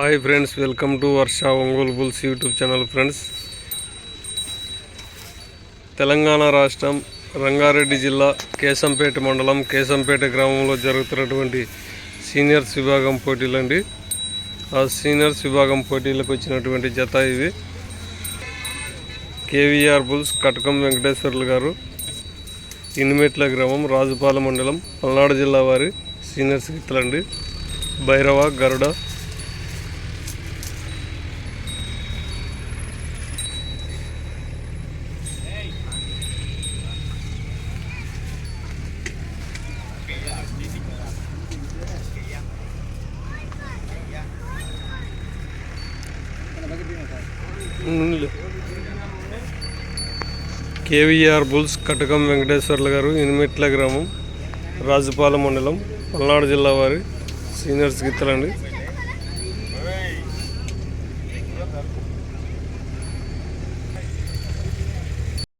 Hi friends welcome to Varsha Ongole bulls YouTube channel friends. Telangana రాష్ట్రం రంగారెడ్డి జిల్లా కేశంపేట మండలం కేశంపేట గ్రామంలో జరుగుతున్నటువంటి సీనియర్స్ విభాగం పోటీలండి. ఆ సీనియర్స్ విభాగం పోటీలకు వచ్చినటువంటి జత ఇవి. కేవీఆర్ బుల్స్ కటకం వెంకటేశ్వర్లు గారు ఇనిమెట్ల గ్రామం రాజుపాల మండలం పల్నాడు జిల్లా వారి సీనియర్స్ గిత్తలండి భైరవ గరుడ కేవీఆర్ బుల్స్ కటకం వెంకటేశ్వర్లు గారు ఇనిమెట్ల గ్రామం రాజుపాలెం మండలం పల్నాడు జిల్లా వారి సీనియర్స్ గిత్తలండి.